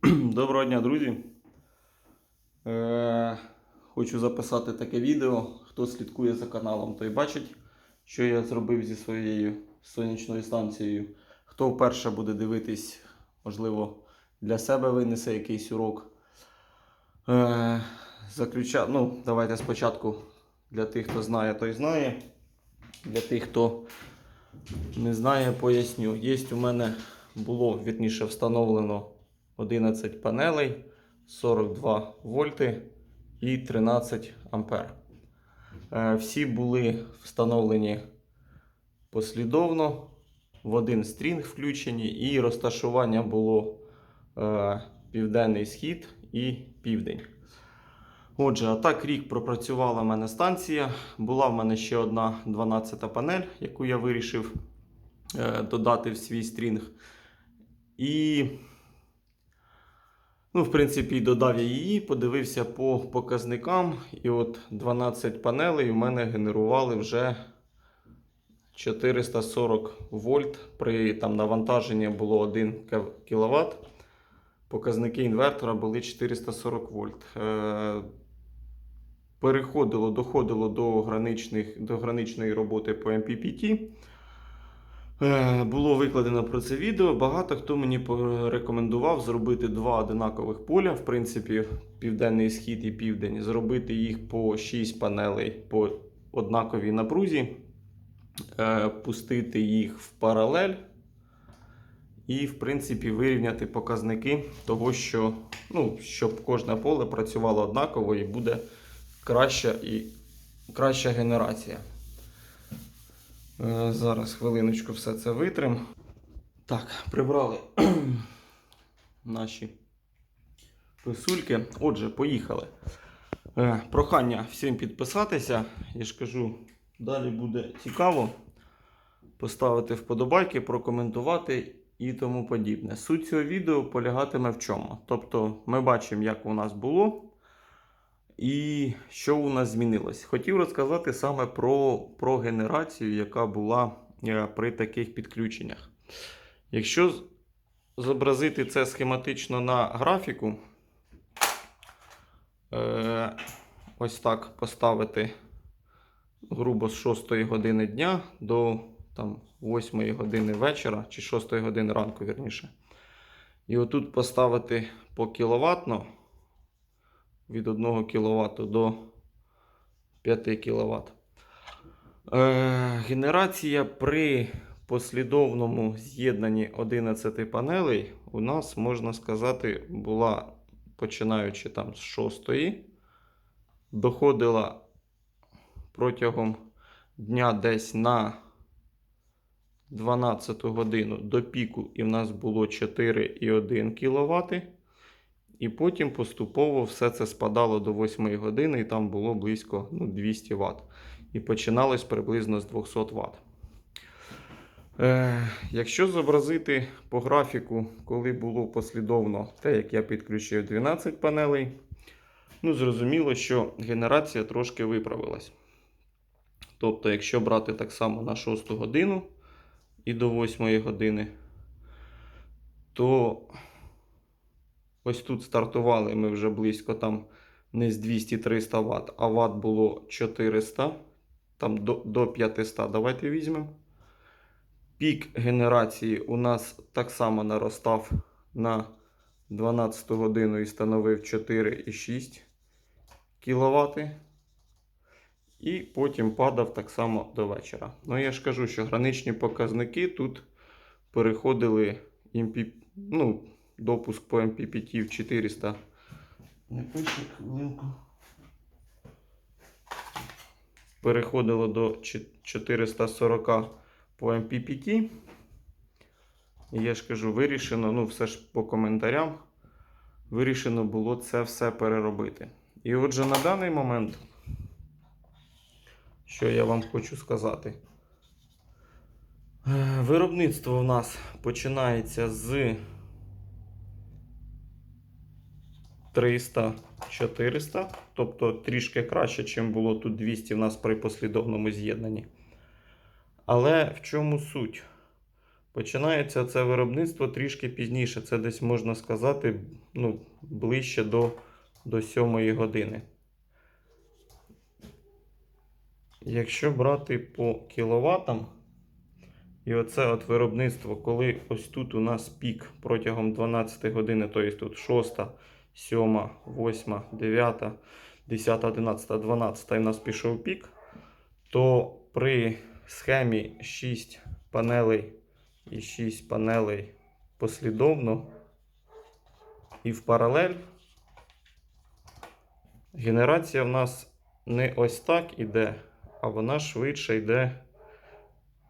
Доброго дня, друзі. Е, хочу записати таке відео. Хто слідкує за каналом, той бачить, що я зробив зі своєю сонячною станцією. Хто вперше буде дивитись, можливо, для себе винесе якийсь урок. Е, заключа... ну, давайте спочатку для тих, хто знає, той знає. Для тих, хто не знає, поясню. Є у мене було вірніше встановлено 11 панелей, 42 вольти і 13 ампер. Е, Всі були встановлені послідовно, в один стрінг включені, і розташування було е, південний схід і південь. Отже, а так рік пропрацювала в мене станція. Була в мене ще одна 12 панель, яку я вирішив е, додати в свій стрінг. І, ну, в принципі, додав я її, подивився по показникам. І от 12 панелей у мене генерували вже 440 вольт. При там, навантаженні було 1 кВт. Показники інвертора були 440 вольт. Е, переходило, доходило до, граничних, до граничної роботи по MPPT. Е, Було викладено про це відео. Багато хто мені порекомендував зробити два одинакових поля, в принципі, південний схід і південь, зробити їх по 6 панелей по однаковій напрузі, е, пустити їх в паралель. І, в принципі, вирівняти показники того, що ну, щоб кожне поле працювало однаково і буде краща і краща генерація. Е, Зараз хвилиночку все це витрим. Так, прибрали наші писульки. Отже, поїхали. Е, Прохання всім підписатися. Я ж кажу, далі буде цікаво. Поставити вподобайки, прокоментувати і тому подібне. Суть цього відео полягатиме в чому? Тобто, ми бачимо, як у нас було. І що у нас змінилось? Хотів розказати саме про, про генерацію, яка була е, при таких підключеннях. Якщо зобразити це схематично на графіку, е, ось так поставити грубо з 6 години дня до там, 8 години вечора чи 6 години ранку, вірніше. І отут поставити по кіловатно від 1 кВт до 5 кВт. Е, генерація при послідовному з'єднанні 11 панелей у нас, можна сказати, була починаючи там з 6, доходила протягом дня десь на 12 годину до піку, і в нас було 4,1 кВт. І потім поступово все це спадало до 8 години, і там було близько ну, 200 Вт. І починалось приблизно з 200 Вт. Е, якщо зобразити по графіку, коли було послідовно те, як я підключив 12 панелей, ну, зрозуміло, що генерація трошки виправилась. Тобто, якщо брати так само на 6 годину і до 8 години, то Ось тут стартували ми вже близько там не з 200-300 Вт, а Вт було 400, там до, до 500. Давайте візьмемо. Пік генерації у нас так само наростав на 12 годину і становив 4,6 кВт. І потім падав так само до вечора. Ну, я ж кажу, що граничні показники тут переходили імпі... ну, допуск по MPPT в 400. Не пише хвилинку. Переходило до 440 по MPPT. І я ж кажу, вирішено, ну все ж по коментарям, вирішено було це все переробити. І отже, на даний момент, що я вам хочу сказати, е, виробництво у нас починається з 300-400, тобто трішки краще, чим було тут 200 в нас при послідовному з'єднанні. Але в чому суть? Починається це виробництво трішки пізніше. Це десь можна сказати ну, ближче до, до 7 години. Якщо брати по кіловатам, і оце от виробництво, коли ось тут у нас пік протягом 12 години, тобто тут 6, 7, 8, 9, 10, 11, 12 і в нас пішов пік, то при схемі 6 панелей і 6 панелей послідовно і в паралель, генерація в нас не ось так іде, а вона швидше йде.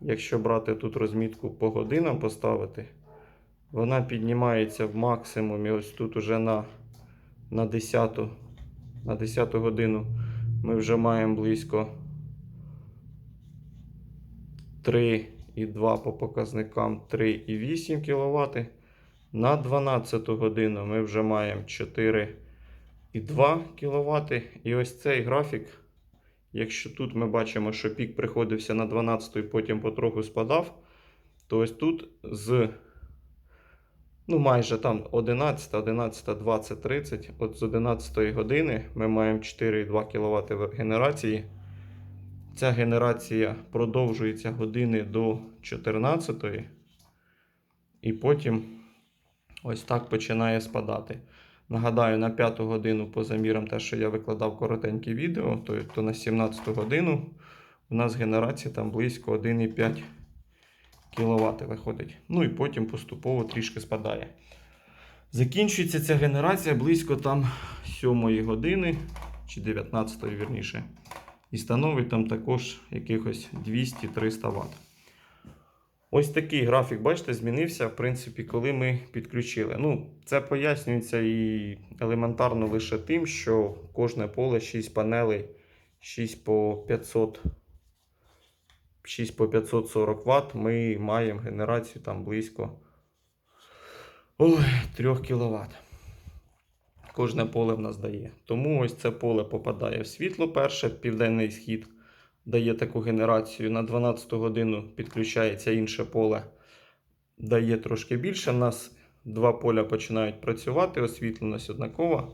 Якщо брати тут розмітку по годинам поставити, вона піднімається в максимумі ось тут уже на, на 10, на 10 годину ми вже маємо близько 3,2 по показникам 3,8 кВт. На 12 годину ми вже маємо 4,2 кВт. І ось цей графік. Якщо тут ми бачимо, що пік приходився на 12 і потім потроху спадав, то ось тут з ну, майже там 11, 11, 20, 30, от з 11 години ми маємо 4,2 кВт генерації. Ця генерація продовжується години до 14, і потім ось так починає спадати. Нагадаю, на 5 годину по замірам те, що я викладав коротеньке відео, то, то на 17 годину у нас генерація там близько 1,5 кВт виходить. Ну і потім поступово трішки спадає. Закінчується ця генерація близько там 7 години чи 19 вірніше. І становить там також якихось 200-300 Вт. Ось такий графік, бачите, змінився, в принципі, коли ми підключили. Ну, це пояснюється і елементарно лише тим, що кожне поле 6 панелей, 6 по 500, 6 по 540 Вт, ми маємо генерацію там близько ой, 3 кВт. Кожне поле в нас дає. Тому ось це поле попадає в світло перше, південний схід дає таку генерацію. На 12 годину підключається інше поле, дає трошки більше. У нас два поля починають працювати, освітленість однакова.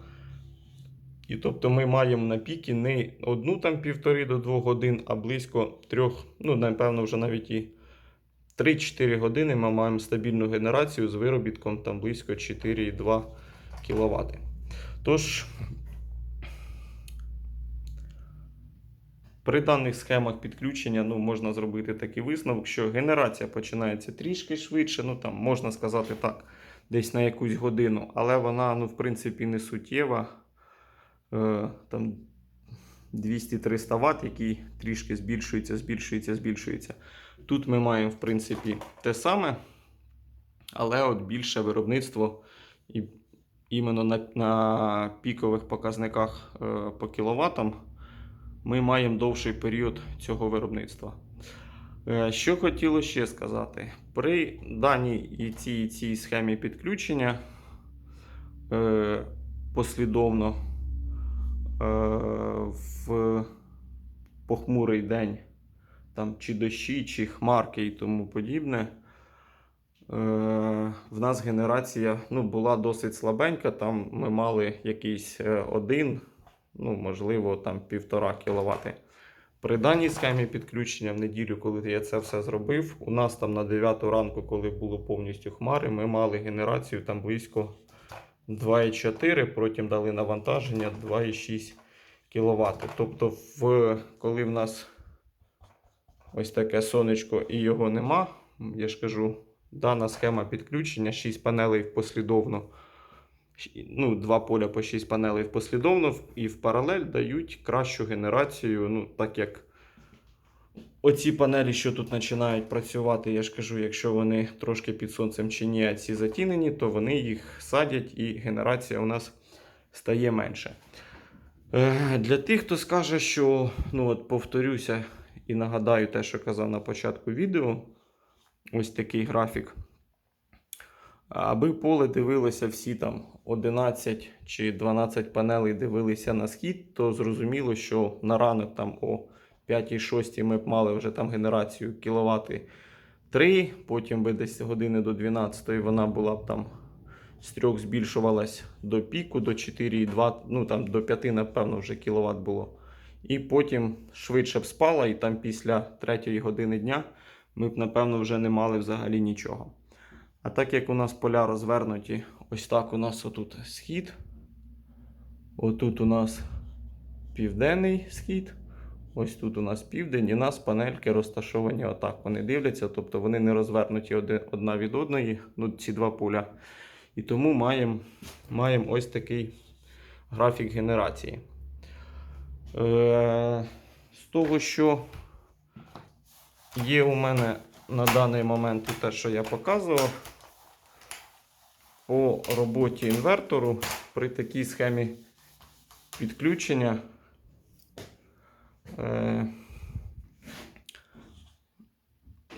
І тобто ми маємо на піки не одну там півтори до двох годин, а близько трьох, ну, напевно, вже навіть і 3-4 години ми маємо стабільну генерацію з виробітком там близько 4,2 кВт. Тож, При даних схемах підключення ну, можна зробити такий висновок, що генерація починається трішки швидше, ну там можна сказати так, десь на якусь годину, але вона, ну, в принципі, не суттєва. Е, там 200-300 Вт, який трішки збільшується, збільшується, збільшується. Тут ми маємо, в принципі, те саме, але от більше виробництво і іменно на, на пікових показниках е, по кіловатам ми маємо довший період цього виробництва. Е, Що хотілося ще сказати? При даній цій, цій схемі підключення е, послідовно в похмурий день, там, чи дощі, чи хмарки і тому подібне. Е, В нас генерація ну, була досить слабенька. Там ми мали якийсь е, один ну, можливо, там 1,5 кВт. При даній схемі підключення в неділю, коли я це все зробив, у нас там на 9 ранку, коли було повністю хмари, ми мали генерацію там близько 2,4, потім дали навантаження 2,6 кВт. Тобто, в, коли в нас ось таке сонечко і його нема, я ж кажу, дана схема підключення, 6 панелей послідовно ну, два поля по 6 панелей послідовно і в паралель дають кращу генерацію. Ну, так як оці панелі, що тут починають працювати, я ж кажу, якщо вони трошки під сонцем чи ні, ці затінені, то вони їх садять і генерація у нас стає менше. Е, Для тих, хто скаже, що ну от повторюся і нагадаю те, що казав на початку відео, ось такий графік. Аби поле дивилося всі там 11 чи 12 панелей дивилися на схід, то зрозуміло, що на ранок там о 5-6 ми б мали вже там генерацію кіловати 3, потім би десь години до 12 вона була б там з 3 збільшувалась до піку, до 4,2, ну там до 5, напевно, вже кіловат було. І потім швидше б спала, і там після 3 години дня ми б, напевно, вже не мали взагалі нічого. А так як у нас поля розвернуті, ось так у нас отут схід. Отут у нас південний схід. Ось тут у нас південь, і нас панельки розташовані отак. Вони дивляться, тобто вони не розвернуті одна від одної, ну, ці два поля. І тому маємо маємо ось такий графік генерації. Е, з того, що є у мене на даний момент те, що я показував, по роботі інвертору при такій схемі підключення. Е,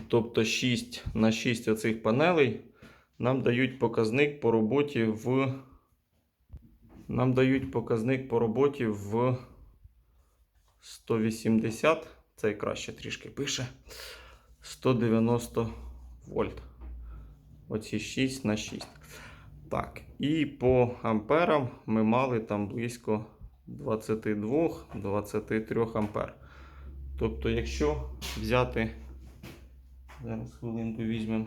тобто 6 на 6 оцих панелей нам дають показник по роботі в. Нам дають показник по роботі в 180. Це краще трішки пише. 190 вольт. Оці 6 на 6. Так, і по амперам ми мали там близько 22-23 ампер. Тобто, якщо взяти, зараз хвилинку візьмемо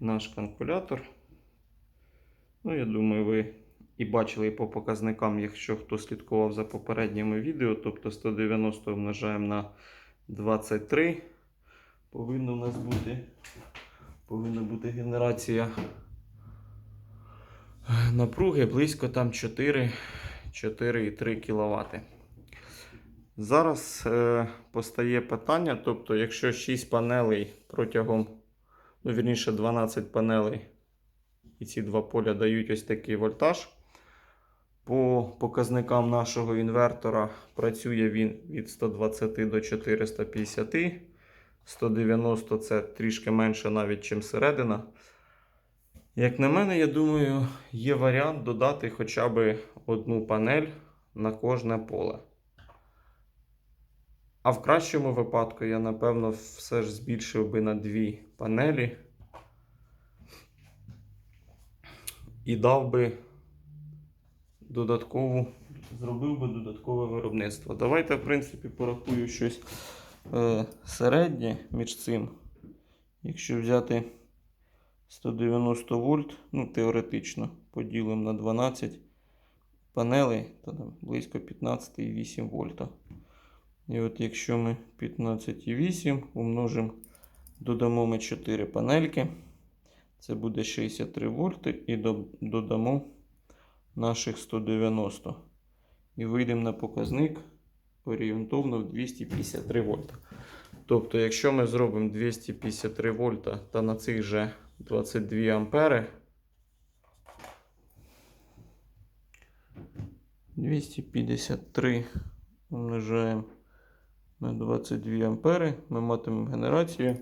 наш калькулятор. Ну, я думаю, ви і бачили по показникам, якщо хто слідкував за попередніми відео, тобто 190 умножаємо на 23. Повинно у нас бути, повинна бути генерація напруги близько там 4, 4,3 кВт. Зараз е, постає питання, тобто, якщо 6 панелей протягом, ну, вірніше 12 панелей, і ці два поля дають ось такий вольтаж. По показникам нашого інвертора працює він від 120 до 450. 190 це трішки менше навіть, ніж середина. Як на мене, я думаю, є варіант додати хоча б одну панель на кожне поле. А в кращому випадку я, напевно, все ж збільшив би на дві панелі і дав би додаткову, зробив би додаткове виробництво. Давайте, в принципі, порахую щось е, середнє між цим. Якщо взяти 190 вольт, ну, теоретично, поділимо на 12 панелей, то там близько 15,8 вольта. І от якщо ми 15,8 умножимо, додамо ми 4 панельки, це буде 63 вольти і додамо наших 190. І вийдемо на показник орієнтовно в 253 вольта. Тобто, якщо ми зробимо 253 вольта та на цих же 22 ампери, 253 умножаємо на 22 ампери, ми матимемо генерацію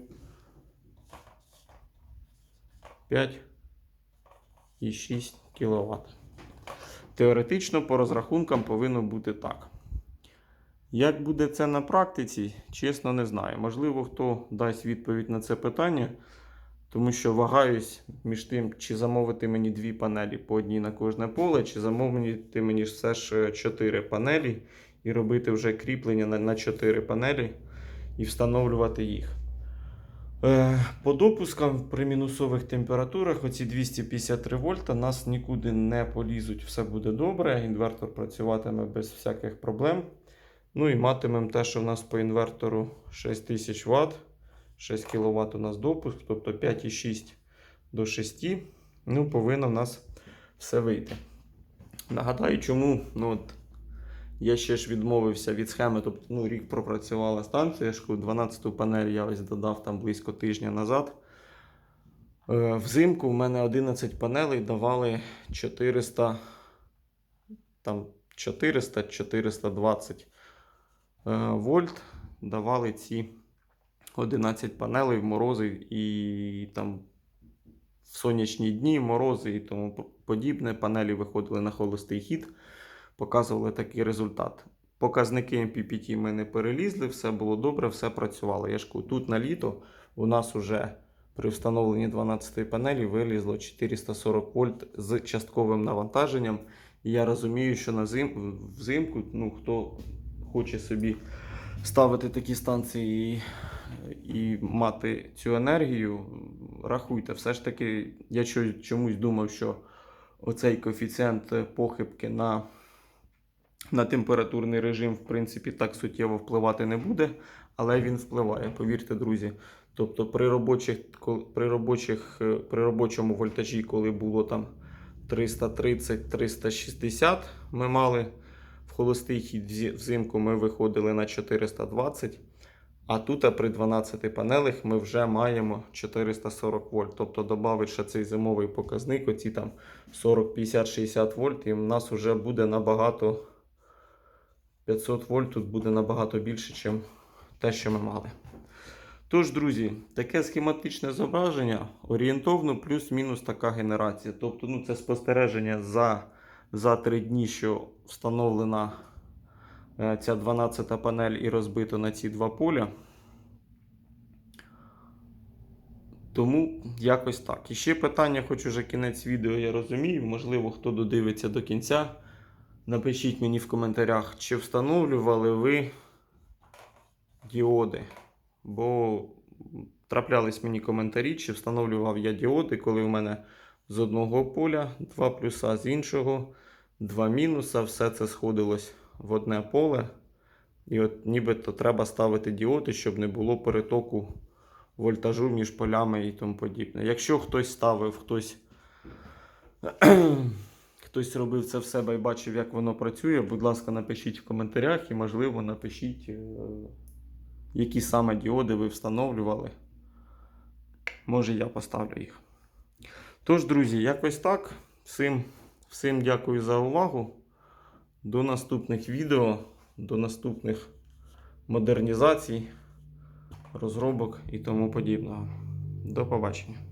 5,6 кВт. Теоретично по розрахункам повинно бути так. Як буде це на практиці, чесно не знаю. Можливо, хто дасть відповідь на це питання, тому що вагаюсь між тим, чи замовити мені дві панелі по одній на кожне поле, чи замовити мені все ж 4 панелі і робити вже кріплення на, 4 панелі і встановлювати їх. Е, По допускам при мінусових температурах оці 253 вольта нас нікуди не полізуть, все буде добре. Інвертор працюватиме без всяких проблем. Ну і матимемо те, що в нас по інвертору 6000 Вт, 6 кВт у нас допуск, тобто 5,6 до 6. Ну, повинно в нас все вийти. Нагадаю, чому ну, от, я ще ж відмовився від схеми, тобто ну, рік пропрацювала станція, я 12-ту панель я ось додав там близько тижня назад. Е, Взимку в мене 11 панелей давали 400, там 400-420 е, вольт. Давали ці 11 панелей в морози і там в сонячні дні, морози і тому подібне. Панелі виходили на холостий хід, показували такий результат. Показники MPPT ми не перелізли, все було добре, все працювало. Я ж кажу, тут на літо у нас уже при встановленні 12 панелі вилізло 440 вольт з частковим навантаженням. І я розумію, що на зим... взимку, ну, хто хоче собі ставити такі станції і, мати цю енергію, рахуйте, все ж таки, я чомусь думав, що оцей коефіцієнт похибки на, на температурний режим, в принципі, так суттєво впливати не буде, але він впливає, повірте, друзі. Тобто при, робочих, при, робочих, е, при робочому вольтажі, коли було там 330-360, ми мали в холостий хід взимку ми виходили на 420. А тут при 12 панелях ми вже маємо 440 вольт. Тобто додати ще цей зимовий показник, оці там 40, 50, 60 вольт, і в нас вже буде набагато 500 вольт тут буде набагато більше, ніж те, що ми мали. Тож, друзі, таке схематичне зображення, орієнтовно плюс-мінус така генерація. Тобто, ну, це спостереження за, за 3 дні, що встановлена ця 12 панель і розбито на ці два поля. Тому якось так. І ще питання, хоч уже кінець відео, я розумію. Можливо, хто додивиться до кінця. Напишіть мені в коментарях, чи встановлювали ви діоди. Бо траплялись мені коментарі, чи встановлював я діоди, коли в мене з одного поля два плюса, з іншого два мінуса. Все це сходилось в одне поле. І от нібито треба ставити діоди, щоб не було перетоку вольтажу між полями і тому подібне. Якщо хтось ставив, хтось, хтось робив це в себе і бачив, як воно працює, будь ласка, напишіть в коментарях і, можливо, напишіть, е, які саме діоди ви встановлювали. Може, я поставлю їх. Тож, друзі, якось так. Всім, всім дякую за увагу. До наступних відео, до наступних модернізацій, розробок і тому подібного. До побачення.